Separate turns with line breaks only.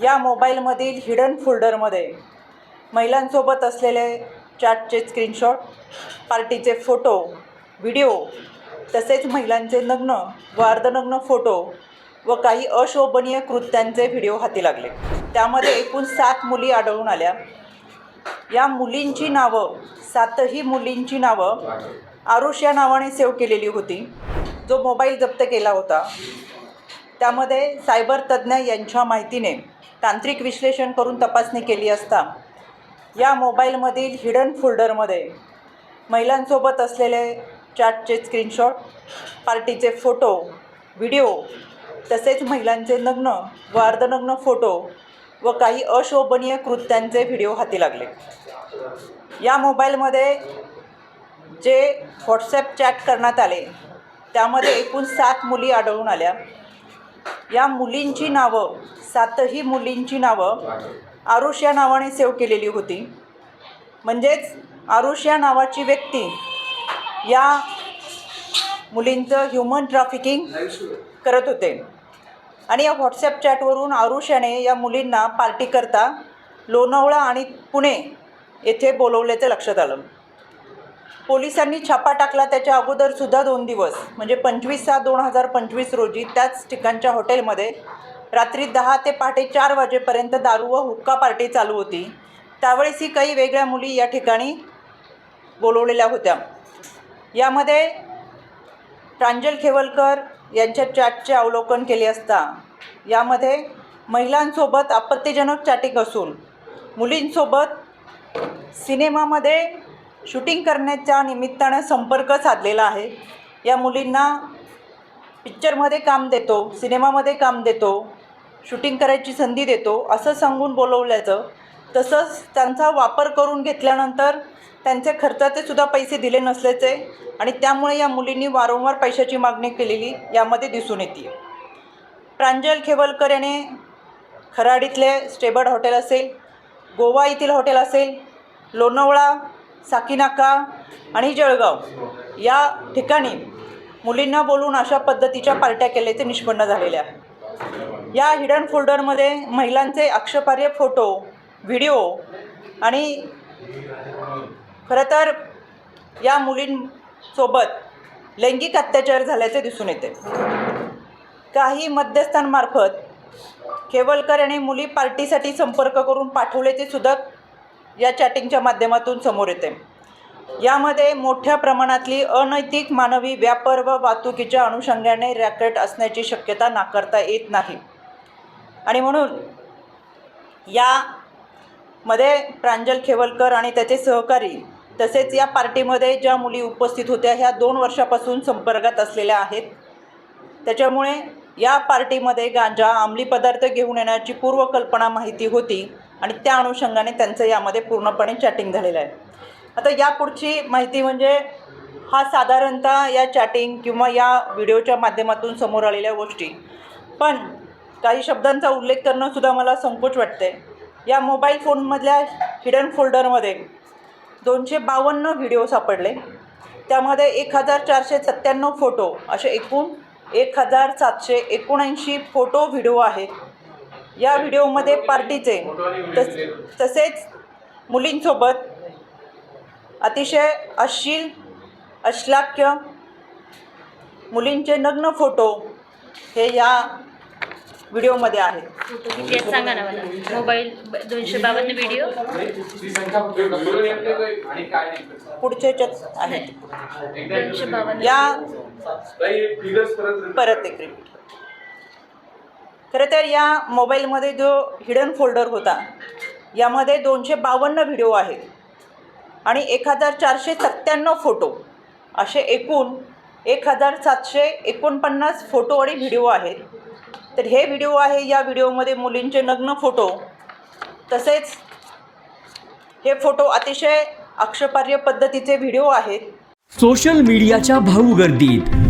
या मोबाईलमधील हिडन फोल्डरमध्ये महिलांसोबत असलेले चॅटचे स्क्रीनशॉट पार्टीचे फोटो व्हिडिओ तसेच महिलांचे नग्न व अर्धनग्न फोटो व काही अशोभनीय कृत्यांचे व्हिडिओ हाती लागले. त्यामध्ये एकूण सात मुली आढळून आल्या. या मुलींची नावं सातही मुलींची नावं आरुष या नावाने सेव्ह केलेली होती जो मोबाईल जप्त केला होता. त्यामध्ये सायबर तज्ज्ञ यांच्या माहितीने तांत्रिक विश्लेषण करून तपासणी केली असता या मोबाईलमधील हिडन फोल्डरमध्ये महिलांसोबत असलेले चॅटचे स्क्रीनशॉट पार्टीचे फोटो व्हिडिओ तसेच महिलांचे नग्न व अर्धनग्न फोटो व काही अशोभनीय कृत्यांचे व्हिडिओ हाती लागले. या मोबाईलमध्ये जे व्हॉट्सॲप चॅट करण्यात आले त्यामध्ये एकूण सात मुली आढळून आल्या. या मुलींची नावं सातही मुलींची नावं आरुष या नावाने सेव्ह केलेली होती. म्हणजेच आरुष या नावाची व्यक्ती या मुलींचं ह्युमन ट्रॅफिकिंग करत होते. आणि या व्हॉट्सॲप चॅटवरून आरुष याने या मुलींना पार्टीकरता लोणावळा आणि पुणे येथे बोलवल्याचं लक्षात आलं. पोलिसांनी छापा टाकला त्याच्या अगोदरसुद्धा दोन दिवस. म्हणजे पंचवीस सहा दोन हजार पंचवीस रोजी त्याच ठिकाणच्या हॉटेलमध्ये रात्री दहा ते पहाटे चार वाजेपर्यंत दारू व हुक्का पार्टी चालू होती. त्यावेळेसही काही वेगळ्या मुली या ठिकाणी बोलवलेल्या होत्या. यामध्ये प्रांजल खेवलकर यांच्या चॅटचे अवलोकन केले असता यामध्ये महिलांसोबत आपत्तिजनक चॅटिंग असून मुलींसोबत सिनेमामध्ये शूटिंग करण्याच्या निमित्तानं संपर्क साधलेला आहे. या मुलींना पिक्चरमध्ये काम देतो सिनेमामध्ये काम देतो शूटिंग करायची संधी देतो असं सांगून बोलवल्याचं. तसंच त्यांचा वापर करून घेतल्यानंतर त्यांचे खर्चाचे सुद्धा पैसे दिले नसल्याचे आणि त्यामुळे या मुलींनी वारंवार पैशाची मागणी केलेली यामध्ये दिसून येते. प्रांजल खेवलकर याने खराडीतले स्टेबर्ड हॉटेल असेल गोवा येथील हॉटेल असेल लोणावळा साकीनाका आणि जळगाव या ठिकाणी मुलींना बोलून अशा पद्धतीच्या पार्ट्या केल्याचे निष्पन्न झालेल्या. आहे या हिडन फोल्डरमध्ये महिलांचे आक्षेपार्ह फोटो व्हिडिओ आणि खरं तर या मुलींसोबत लैंगिक अत्याचार झाल्याचे दिसून येते. काही मध्यस्थांमार्फत केवलकर यांनी मुली पार्टीसाठी संपर्क करून पाठवल्याचे सुद्धा या चॅटिंगच्या माध्यमातून समोर येते. यामध्ये मोठ्या प्रमाणातली अनैतिक मानवी व्यापार व वाहतुकीच्या अनुषंगाने रॅकेट असण्याची शक्यता नाकारता येत नाही. आणि म्हणून यामध्ये प्रांजल खेवलकर आणि त्याचे सहकारी तसेच या पार्टीमध्ये ज्या मुली उपस्थित होत्या ह्या दोन वर्षापासून संपर्कात असलेल्या आहेत. त्याच्यामुळे या पार्टीमध्ये गांजा अंमली पदार्थ घेऊन येण्याची पूर्वकल्पना माहिती होती. आणि त्या अनुषंगाने त्यांचं यामध्ये पूर्णपणे चॅटिंग झालेलं आहे. आता यापुढची माहिती म्हणजे हा साधारणतः या चॅटिंग किंवा या व्हिडिओच्या माध्यमातून समोर आलेल्या गोष्टी. पण काही शब्दांचा उल्लेख करणंसुद्धा मला संकोच वाटते या मोबाईल फोनमधल्या हिडन फोल्डरमध्ये दोनशे बावन्न व्हिडिओ सापडले. त्यामध्ये एक हजार चारशे सत्त्याण्णव फोटो असे एकूण एक हजार सातशे एकोणऐंशी फोटो व्हिडिओ आहेत. या व्हिडिओमध्ये पार्टीचे. तस तसेच मुलींसोबत अतिशय अश्लील अश्लाक्य मुलींचे नग्न फोटो हे या व्हिडिओमध्ये आहेत.
सांगा ना मला. मोबाईल दोनशे बावन्न व्हिडिओ
पुढचे च आहेत.
दोनशे बावन्न.
या
फिगर्स परत
परत एक रिपीट खरं तर या मोबाईलमध्ये जो हिडन फोल्डर होता यामध्ये दोनशे बावन्न व्हिडिओ आहेत आणि एक हजार चारशे सत्त्याण्णव फोटो असे एकूण एक हजार सातशे एकोणपन्नास फोटो आणि व्हिडिओ आहेत. तर हे व्हिडिओ आहे या व्हिडिओमध्ये मुलींचे नग्न फोटो तसेच हे फोटो अतिशय आक्षेपार्ह पद्धतीचे व्हिडिओ आहेत.
सोशल मीडियाच्या भाऊ गर्दीत.